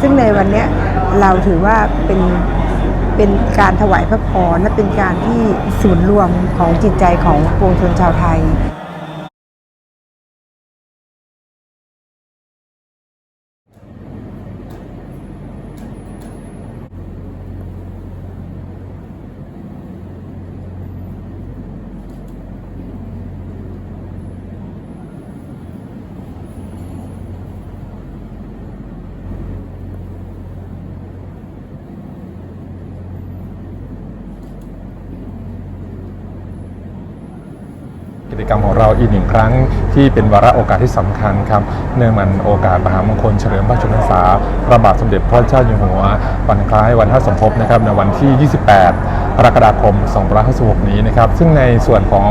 ซึ่งในวันนี้เราถือว่าเป็นเป็นการถวายพระพรและเป็นการที่ศูนย์รวมของจิตใจของปวงชนชาวไทย กิจกรรมของเราอีกหนึ่งครั้ง ที่เป็นวาระโอกาสที่สำคัญครับ เนื่องมันโอกาสมหามงคลเฉลิมพระชนมพรรษาพระบาทสมเด็จพระเจ้าอยู่หัว วันคล้ายวันท่าสมภพนะครับในวันที่ 28 กรกฎาคม 2556นี้นะครับ ซึ่งในส่วนของ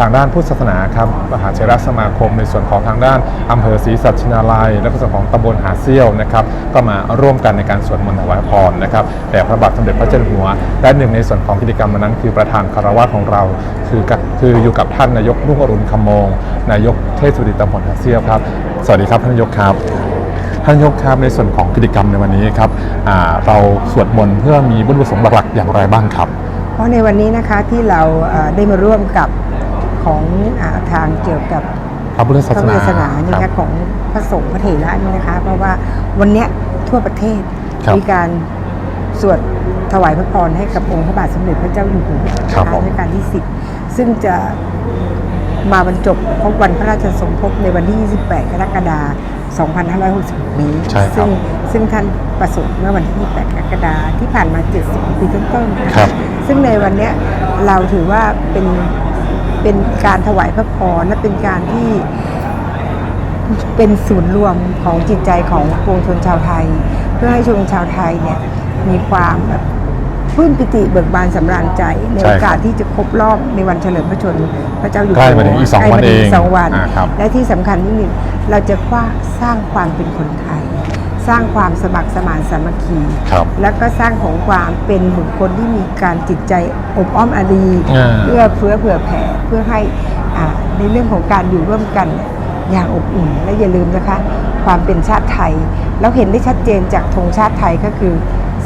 ทางด้านพุทธศาสนาครับมหาเถรสมาคม ในส่วนของทางด้านอำเภอศรีสัชนาลัย และก็ส่วนของตำบลหาเซี่ยวนะครับ ก็มาร่วมกันในการสวดมนต์ถวายพรนะครับแต่พระบาทสมเด็จพระเจ้าอยู่หัว และหนึ่งในส่วนของกิจกรรมวันนั้นคือประธานคารวะของเรา คือคืออยู่กับท่านนายกรุ่งอรุณคำมง นายกเทศบดีตำบลหาเซี่ยวครับ สวัสดีครับท่านนายกครับ ท่านนายกครับในส่วนของกิจกรรมในวันนี้ครับอ่าเราสวดมนต์เพื่อมีวัตถุประสงค์หลักๆอย่างไรบ้างครับ เพราะในวันนี้นะคะที่เราเอ่อได้มาร่วมกับของอาทางเกี่ยวกับพระพุทธพศาระสพุทนาธศาสนานี่ครัค่ะบของพระสงฆ์พระเถระนี่นะคะ เพราะว่าวันเนี้ยทั่วประเทศครับมีการสวดถวายพระพรให้กับองค์พระบาทสมเด็จพระเจ้าอยู่หัวครับนะผมคะในการที่สิบซึ่งจะมาบรรจบครบวันพระราชสมภพในวันที่ 28 กรกฎาคม 2566นี้ ใช่ครับซึ่งซึ่งท่านประสูติเมื่อวันที่ 28 กรกฎาคมที่ผ่านมา 70 ปีต้นๆนะะครับ ซึ่งในวันเนี้ยเราถือว่าเป็นเป็นการถวายพระพรและเป็นการที่เป็นศูนย์รวมของจิตใจของปวงชนชาวไทย เพื่อให้ชนชาวไทยเนี่ยมีความแบบ ปลื้มปิติเบิกบานสำราญใจ ในใช่โอครับกาสที่จะครบรอบในวันเฉลิมพระชนม์พระเจ้าอยู่ใกล้หัวมาถึงอีกสองใล้วันมาถึเองสองวันอ่าครับและที่สำคัญที่หนึ่งเราจะคว้าสร้างความเป็นคนไทยสร้างความสมัครสมานสามัคคีครับแล้วก็สร้างของความเป็นบุคคลที่มีการจิตใจอบอ้อมอารีอ่าเพื่อเฟื้อเผื่อแผ่เพื่อให้อ่าในเรื่องของการอยู่ร่วมกันอย่างอบอุ่น และอย่าลืมนะคะ ความเป็นชาติไทยเราเห็นได้ชัดเจนจากธงชาติไทยก็คือ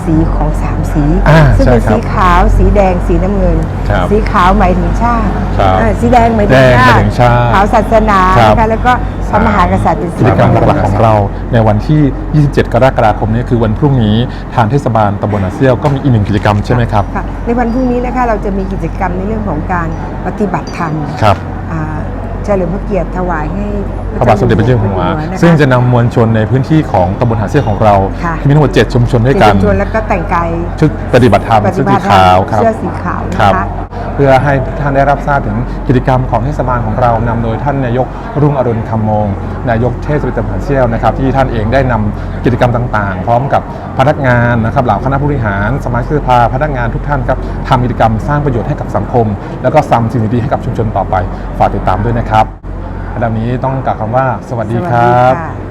สีของสามสี อ่าซึ่งเป็นใช่ครับสีขาว สีแดง สีน้ำเงิน ครับสีขาวหมายถึงชาติครับอ่าสีแดงหมายถึงแดงชาหมายติถึงชาติขาวศาสนาครับ นะคะแล้วก็พระมหากษัตริย์เป็นกิสีจกรรมแดงหลักๆของเราในวันที่ 27 กรกฎาคมนี้คือวันพรุ่งนี้ทางเทศบาลตำบลอาเซียวก็มีอีกหนึ่งกิจกรรมใช่ไหมครับ ค่ะในวันพรุ่งนี้นะคะเราจะมีกิจกรรมในเรื่องของการปฏิบัติธรรม ครับอ่าเฉลิมพระเกียรติถวายให้พระบาทสมเด็จพระเจ้าอยู่หัวนคซึ่งจะนำมวลชนในพื้นที่ของตำบลหาดเซี่ยวของเราค่ะที่มีทั้งหมด7ชุมชนด้วยกันเป็นชุมชนแล้วก็แต่งกายชุดปฏิบัติธรรมปชุฏิดบัสีติธรรขามวครับเสื้อสีขาวครันะบคะเพื่อให้ท่านได้รับทราบถึงกิจกรรมของเทศบาลของเรานำโดยท่านนายกรุ่งอรุณคำมง นายกเทศบาลตำบลเซี่ยวนะครับที่ท่านเองได้นำกิจกรรมต่างๆ พร้อมกับพนักงานนะครับเหล่าคณะผู้บริหาร สมาชิกสภาพนักงานทุกท่านครับทำกิจกรรมสร้างประโยชน์ให้กับสังคม แล้วก็ซ้ำสิ่งดีๆให้กับชุมชนต่อไปฝากติดตามด้วยนะครับอันดับนี้ต้องกล่าวคำว่า สวัสดีครับ